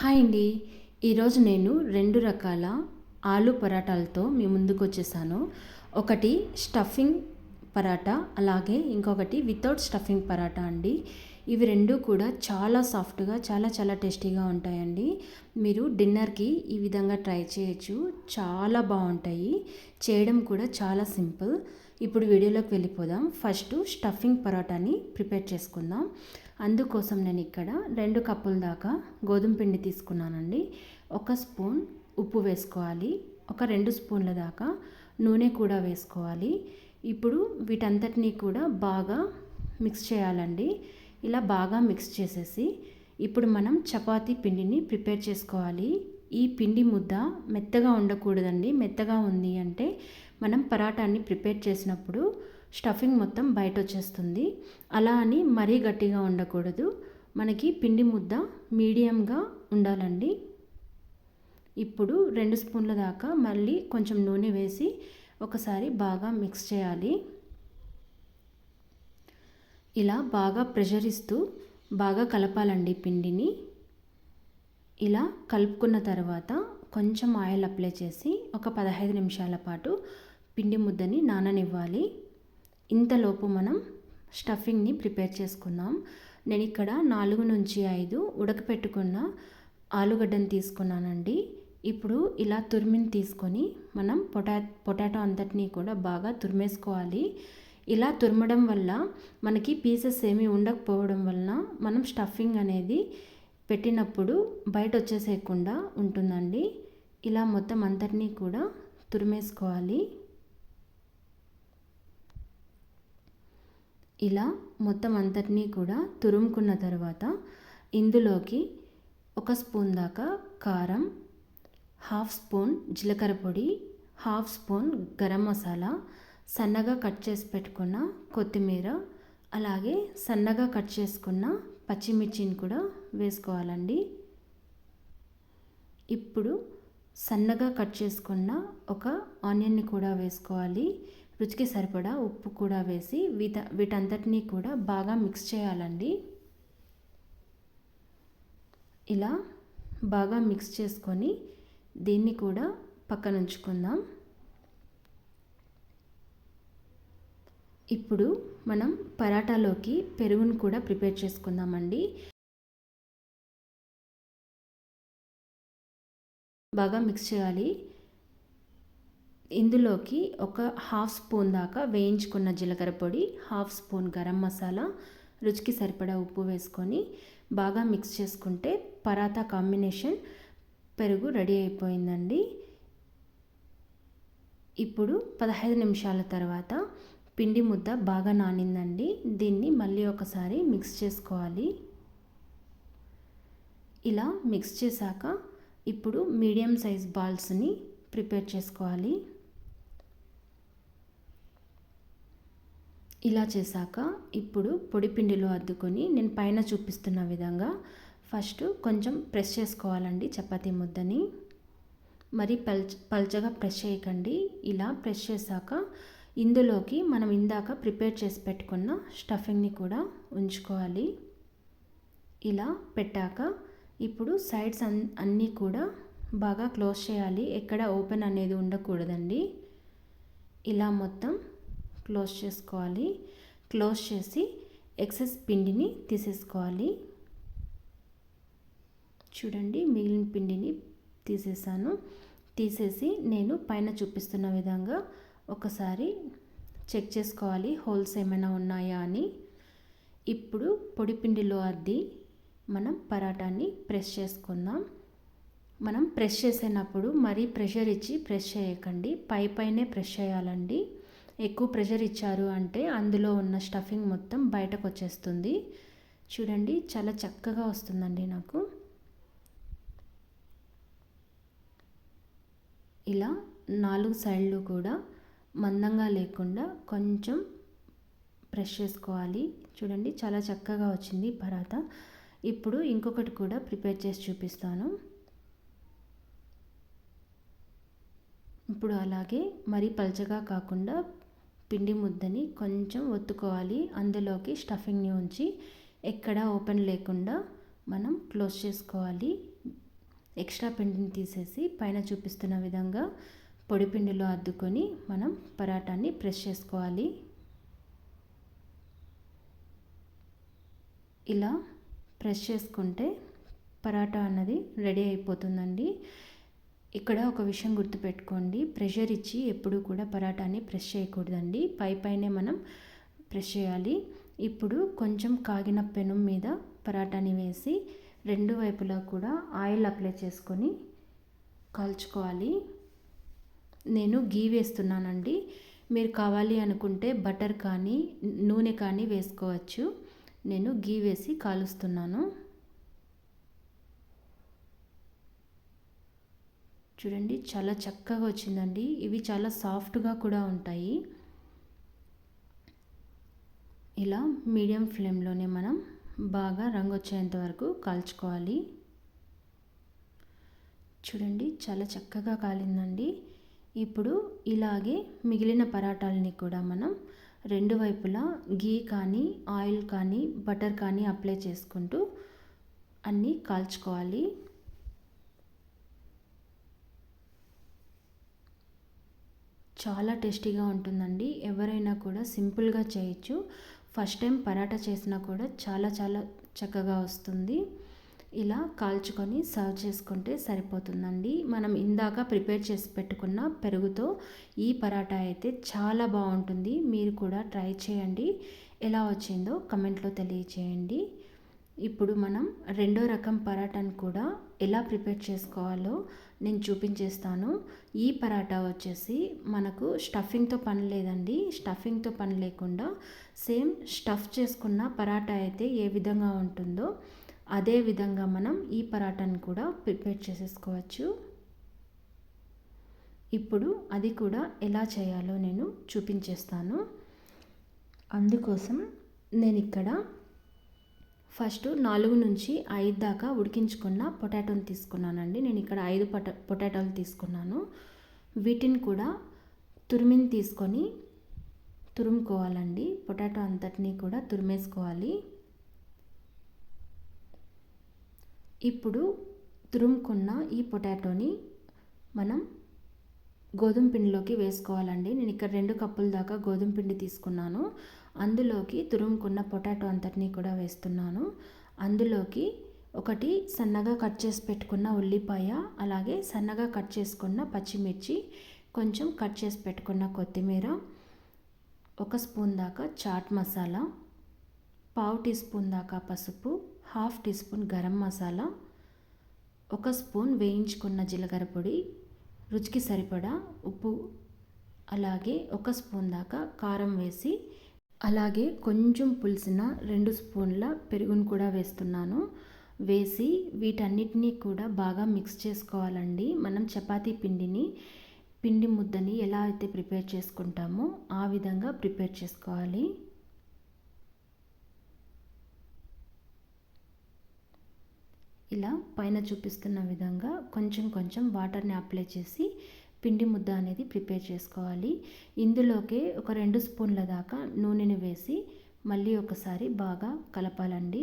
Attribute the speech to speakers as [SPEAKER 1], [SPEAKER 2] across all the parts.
[SPEAKER 1] Hi అండి. ఈరోజు నేను రెండు రకాల ఆలు పరాటాలతో మీ ముందుకు వచ్చేసాను. ఒకటి స్టఫింగ్ పరాటా అలాగే ఇంకొకటి వితౌట్ స్టఫింగ్ పరాటా అండి. ఇవి రెండు కూడా చాలా సాఫ్ట్గా చాలా చాలా టేస్టీగా ఉంటాయండి. మీరు డిన్నర్కి ఈ విధంగా ట్రై చేయొచ్చు. చాలా బాగుంటాయి. చేయడం కూడా చాలా సింపుల్. ఇప్పుడు వీడియోలోకి వెళ్ళిపోదాం. ఫస్ట్ స్టఫింగ్ పరోటాని ప్రిపేర్ చేసుకుందాం. అందుకోసం నేను ఇక్కడ రెండు కప్పుల దాకా గోధుమ పిండి తీసుకున్నానండి. ఒక స్పూన్ ఉప్పు వేసుకోవాలి. ఒక రెండు స్పూన్ల దాకా నూనె కూడా వేసుకోవాలి. ఇప్పుడు వీటంతటినీ కూడా బాగా మిక్స్ చేయాలండి. ఇలా బాగా మిక్స్ చేసేసి ఇప్పుడు మనం చపాతీ పిండిని ప్రిపేర్ చేసుకోవాలి. ఈ పిండి ముద్ద మెత్తగా ఉండకూడదండి. మెత్తగా ఉంది అంటే మనం పరాటాన్ని ప్రిపేర్ చేసినప్పుడు స్టఫింగ్ మొత్తం బయట వచ్చేస్తుంది అలా అని మరీ గట్టిగా ఉండకూడదు. మనకి పిండి ముద్ద మీడియంగా ఉండాలండి. ఇప్పుడు రెండు స్పూన్ల దాకా మళ్ళీ కొంచెం నూనె వేసి ఒకసారి బాగా మిక్స్ చేయాలి. ఇలా బాగా ప్రెషర్ ఇస్తూ బాగా కలపాలండి పిండిని. ఇలా కలుపుకున్న తర్వాత కొంచెం ఆయిల్ అప్లై చేసి ఒక పదహైదు నిమిషాల పాటు పిండి ముద్దని నాననివ్వాలి. ఇంతలోపు మనం స్టఫింగ్ని ప్రిపేర్ చేసుకుందాం. నేను ఇక్కడ నాలుగు నుంచి ఐదు ఉడకపెట్టుకున్న ఆలుగడ్డను తీసుకున్నానండి. ఇప్పుడు ఇలా తురిమిని తీసుకొని మనం పొటా పొటాటో అంతటినీ కూడా బాగా తురిమేసుకోవాలి. ఇలా తురమడం వల్ల మనకి పీసెస్ ఏమీ ఉండకపోవడం వలన మనం స్టఫింగ్ అనేది పెట్టినప్పుడు బయట వచ్చేసేయకుండా ఉంటుందండి. ఇలా మొత్తం అంతటినీ కూడా తురిమేసుకోవాలి. ఇలా మొత్తం అంతటినీ కూడా తురుముకున్న తర్వాత ఇందులోకి ఒక స్పూన్ దాకా కారం హాఫ్ స్పూన్ జీలకర్ర పొడి హాఫ్ స్పూన్ గరం మసాలా సన్నగా కట్ చేసి పెట్టుకున్న కొత్తిమీర అలాగే సన్నగా కట్ చేసుకున్న పచ్చిమిర్చిని కూడా వేసుకోవాలండి. ఇప్పుడు సన్నగా కట్ చేసుకున్న ఒక ఆనియన్ని కూడా వేసుకోవాలి. రుచికి సరిపడా ఉప్పు కూడా వేసి వీట వీటంతటినీ కూడా బాగా మిక్స్ చేయాలండి. ఇలా బాగా మిక్స్ చేసుకొని దీన్ని కూడా పక్కన ఉంచుకుందాం. ఇప్పుడు మనం పరాటాలోకి పెరుగును కూడా ప్రిపేర్ చేసుకుందామండి. బాగా మిక్స్ చేయాలి. ఇందులోకి ఒక హాఫ్ స్పూన్ దాకా వేయించుకున్న జీలకర్ర పొడి హాఫ్ స్పూన్ గరం మసాలా రుచికి సరిపడా ఉప్పు వేసుకొని బాగా మిక్స్ చేసుకుంటే పరాతా కాంబినేషన్ పెరుగు రెడీ అయిపోయిందండి. ఇప్పుడు పదహైదు నిమిషాల తర్వాత పిండి ముద్ద బాగా నానిందండి. దీన్ని మళ్ళీ ఒకసారి మిక్స్ చేసుకోవాలి. ఇలా మిక్స్ చేశాక ఇప్పుడు మీడియం సైజ్ బాల్స్ని ప్రిపేర్ చేసుకోవాలి. ఇలా చేశాక ఇప్పుడు పొడి పిండిలో అద్దుకొని నేను పైన చూపిస్తున్న విధంగా ఫస్ట్ కొంచెం ప్రెస్ చేసుకోవాలండి చపాతీ ముద్దని. మరి పల్చ పల్చగా ప్రెస్ చేయకండి. ఇలా ప్రెస్ చేశాక ఇందులోకి మనం ఇందాక ప్రిపేర్ చేసి పెట్టుకున్న స్టఫింగ్ని కూడా ఉంచుకోవాలి. ఇలా పెట్టాక ఇప్పుడు సైడ్స్ అన్ అన్నీ కూడా బాగా క్లోజ్ చేయాలి. ఎక్కడ ఓపెన్ అనేది ఉండకూడదండి. ఇలా మొత్తం క్లోజ్ చేసుకోవాలి. క్లోజ్ చేసి ఎక్సెస్ పిండిని తీసేసుకోవాలి. చూడండి మిగిలిన పిండిని తీసేసాను. తీసేసి నేను పైన చూపిస్తున్న విధంగా ఒకసారి చెక్ చేసుకోవాలి హోల్స్ ఏమైనా ఉన్నాయా అని. ఇప్పుడు పొడి పిండిలో అద్ది మనం పరాటాన్ని ప్రెస్ చేసుకుందాం. మనం ప్రెస్ చేసేటప్పుడు మరీ ప్రెషర్ ఇచ్చి ప్రెస్ చేయకండి. పై పైనే ప్రెస్ చేయాలండి. ఎక్కువ ప్రెషర్ ఇచ్చారు అంటే అందులో ఉన్న స్టఫింగ్ మొత్తం బయటకు వచ్చేస్తుంది. చూడండి చాలా చక్కగా వస్తుందండి నాకు. ఇలా నాలుగు సైడ్లు కూడా మందంగా లేకుండా కొంచెం ప్రెష్ చేసుకోవాలి. చూడండి చాలా చక్కగా వచ్చింది పరాత. ఇప్పుడు ఇంకొకటి కూడా ప్రిపేర్ చేసి చూపిస్తాను. ఇప్పుడు అలాగే మరీ పల్చగా కాకుండా పిండి ముద్దని కొంచెం ఒత్తుకోవాలి. అందులోకి స్టఫింగ్ని ఉంచి ఎక్కడ ఓపెన్ లేకుండా మనం క్లోజ్ చేసుకోవాలి. ఎక్స్ట్రా పిండిని తీసేసి పైన చూపిస్తున్న విధంగా పొడిపిండిలో అద్దుకొని మనం పరాటాన్ని ప్రెస్ చేసుకోవాలి. ఇలా ప్రెస్ చేసుకుంటే పరాటా అన్నది రెడీ అయిపోతుందండి. ఇక్కడ ఒక విషయం గుర్తుపెట్టుకోండి. ప్రెషర్ ఇచ్చి ఎప్పుడూ కూడా పరాటాన్ని ప్రెస్ చేయకూడదండి. పై పైనే మనం ప్రెస్ చేయాలి. ఇప్పుడు కొంచెం కాగిన పెనం మీద పరాటాని వేసి రెండు వైపులా కూడా ఆయిల్ అప్లై చేసుకొని కాల్చుకోవాలి. నేను గీ వేస్తున్నానండి. మీరు కావాలి అనుకుంటే బటర్ కానీ నూనె కానీ వేసుకోవచ్చు. నేను గీ వేసి కాలుస్తున్నాను. చూడండి చాలా చక్కగా వచ్చిందండి. ఇవి చాలా సాఫ్ట్గా కూడా ఉంటాయి. ఇలా మీడియం ఫ్లేమ్లోనే మనం బాగా రంగు వచ్చేంత వరకు కాల్చుకోవాలి. చూడండి చాలా చక్కగా కాలిందండి. ఇప్పుడు ఇలాగే మిగిలిన పరాటాలని కూడా మనం రెండు వైపులా గీ కానీ ఆయిల్ కానీ బటర్ కానీ అప్లై చేసుకుంటూ అన్నీ కాల్చుకోవాలి. చాలా టేస్టీగా ఉంటుందండి. ఎవరైనా కూడా సింపుల్గా చేయొచ్చు. ఫస్ట్ టైం పరాటా చేసినా కూడా చాలా చాలా చక్కగా వస్తుంది. ఇలా కాల్చుకొని సర్వ్ చేసుకుంటే సరిపోతుందండి. మనం ఇందాక ప్రిపేర్ చేసి పెట్టుకున్న పెరుగుతో ఈ పరాటా అయితే చాలా బాగుంటుంది. మీరు కూడా ట్రై చేయండి. ఎలా వచ్చిందో కమెంట్లో తెలియచేయండి. ఇప్పుడు మనం రెండో రకం పరాటాను కూడా ఎలా ప్రిపేర్ చేసుకోవాలో నేను చూపించేస్తాను. ఈ పరాటా వచ్చేసి మనకు స్టఫింగ్తో పని లేదండి. స్టఫింగ్తో పని లేకుండా సేమ్ స్టఫ్ చేసుకున్న పరాటా అయితే ఏ విధంగా ఉంటుందో అదే విధంగా మనం ఈ పరాటాను కూడా ప్రిపేర్ చేసేసుకోవచ్చు. ఇప్పుడు అది కూడా ఎలా చేయాలో నేను చూపించేస్తాను. అందుకోసం నేను ఇక్కడ ఫస్ట్ నాలుగు నుంచి ఐదు దాకా ఉడికించుకున్న పొటాటోని తీసుకున్నానండి. నేను ఇక్కడ ఐదు పొటా పొటాటోలు తీసుకున్నాను. వీటిని కూడా తురిమిని తీసుకొని తురుముకోవాలండి. పొటాటో అంతటినీ కూడా తురిమేసుకోవాలి. ఇప్పుడు తురుముకున్న ఈ పొటాటోని మనం గోధుమ పిండిలోకి వేసుకోవాలండి. నేను ఇక్కడ రెండు కప్పుల దాకా గోధుమ పిండి తీసుకున్నాను. అందులోకి తురుముకున్న పొటాటో అంతటినీ కూడా వేస్తున్నాను. అందులోకి ఒకటి సన్నగా కట్ చేసి పెట్టుకున్న ఉల్లిపాయ అలాగే సన్నగా కట్ చేసుకున్న పచ్చిమిర్చి కొంచెం కట్ చేసి పెట్టుకున్న కొత్తిమీర ఒక స్పూన్ దాకా చాట్ మసాలా పావు టీ స్పూన్ దాకా పసుపు half teaspoon garam masala ఒక స్పూన్ వేయించుకున్న జీలకర్ర పొడి రుచికి సరిపడా ఉప్పు అలాగే ఒక స్పూన్ దాకా కారం వేసి అలాగే కొంచెం పులిసిన రెండు స్పూన్ల పెరుగును కూడా వేస్తున్నాను. వేసి వీటన్నిటినీ కూడా బాగా మిక్స్ చేసుకోవాలండి. మనం చపాతీ పిండిని పిండి ముద్దని ఎలా అయితే ప్రిపేర్ చేసుకుంటామో ఆ విధంగా ప్రిపేర్ చేసుకోవాలి. ఇలా పైన చూపిస్తున్న విధంగా కొంచెం కొంచెం వాటర్ని అప్లై చేసి పిండి ముద్ద అనేది ప్రిపేర్ చేసుకోవాలి. ఇందులోకే ఒక రెండు స్పూన్ల దాకా నూనెని వేసి మళ్ళీ ఒకసారి బాగా కలపాలండి.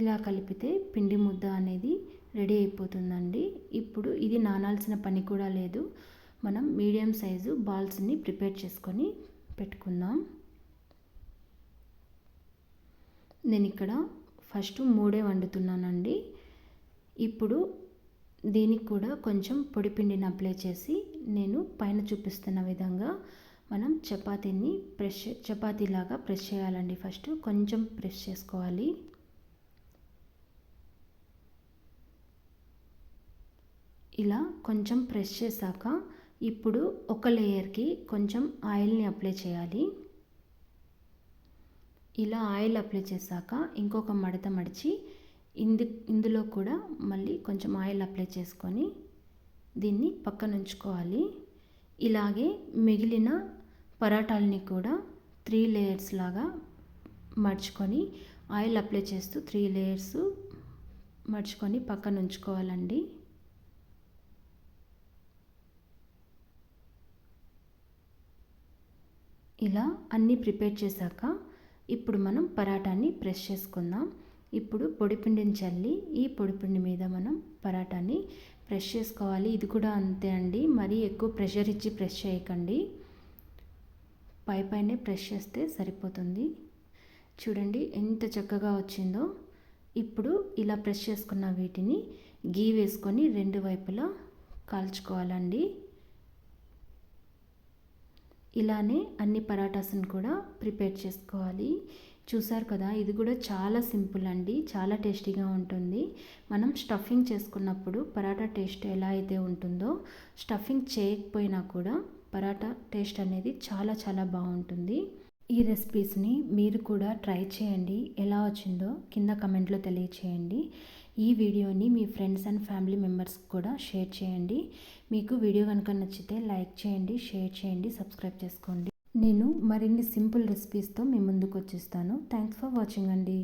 [SPEAKER 1] ఇలా కలిపితే పిండి ముద్ద అనేది రెడీ అయిపోతుందండి. ఇప్పుడు ఇది నానాల్సిన పని కూడా లేదు. మనం మీడియం సైజు బాల్స్ని ప్రిపేర్ చేసుకొని పెట్టుకుందాం. నేను ఇక్కడ ఫస్ట్ మూడే వండుతున్నానండి. ఇప్పుడు దీనికి కూడా కొంచెం పొడి పిండిని అప్లై చేసి నేను పైన చూపిస్తున్న విధంగా మనం చపాతీని ప్రెస్ చపాతీలాగా ప్రెస్ చేయాలండి ఫస్ట్. కొంచెం ప్రెస్ చేసుకోవాలి. ఇలా కొంచెం ప్రెస్ చేశాక ఇప్పుడు ఒక లేయర్కి కొంచెం ఆయిల్ని అప్లై చేయాలి. ఇలా ఆయిల్ అప్లై చేశాక ఇంకొక మడత మడిచి ఇందు ఇందులో కూడా మళ్ళీ కొంచెం ఆయిల్ అప్లై చేసుకొని దీన్ని పక్కన ఉంచుకోవాలి. ఇలాగే మిగిలిన పరాటాలని కూడా త్రీ లేయర్స్ లాగా మడుచుకొని ఆయిల్ అప్లై చేస్తూ త్రీ లేయర్స్ మడుచుకొని పక్కన ఉంచుకోవాలండి. ఇలా అన్నీ ప్రిపేర్ చేశాక ఇప్పుడు మనం పరాటాన్ని ప్రెస్ చేసుకుందాం. ఇప్పుడు పొడిపిండిని చల్లి ఈ పొడిపిండి మీద మనం పరాటాన్ని ప్రెస్ చేసుకోవాలి. ఇది కూడా అంతే అండి. మరీ ఎక్కువ ప్రెషర్ ఇచ్చి ప్రెస్ చేయకండి. పై పైనే ప్రెస్ చేస్తే సరిపోతుంది. చూడండి ఎంత చక్కగా వచ్చిందో. ఇప్పుడు ఇలా ప్రెస్ చేసుకున్న వీటిని గీ వేసుకొని రెండు వైపులా కాల్చుకోవాలండి. ఇలానే అన్ని పరాటాస్ని కూడా ప్రిపేర్ చేసుకోవాలి. చూసారు కదా ఇది కూడా చాలా సింపుల్ అండి చాలా టేస్టీగా ఉంటుంది. మనం స్టఫింగ్ చేసుకున్నప్పుడు పరాటా టేస్ట్ ఎలా అయితే ఉంటుందో స్టఫింగ్ చేయకపోయినా కూడా పరాటా టేస్ట్ అనేది చాలా చాలా బాగుంటుంది. ఈ రెసిపీస్ని మీరు కూడా ట్రై చేయండి ఎలా వచ్చిందో కింద కమెంట్లో తెలియచేయండి. ఈ వీడియోని మీ ఫ్రెండ్స్ అండ్ ఫ్యామిలీ మెంబర్స్ కూడా షేర్ చేయండి. మీకు వీడియో కనుక నచ్చితే లైక్ చేయండి షేర్ చేయండి సబ్స్క్రైబ్ చేసుకోండి. నేను మరిన్ని సింపుల్ రెసిపీస్తో మీ ముందుకు వచ్చేస్తాను. థ్యాంక్స్ ఫర్ వాచింగ్ అండి.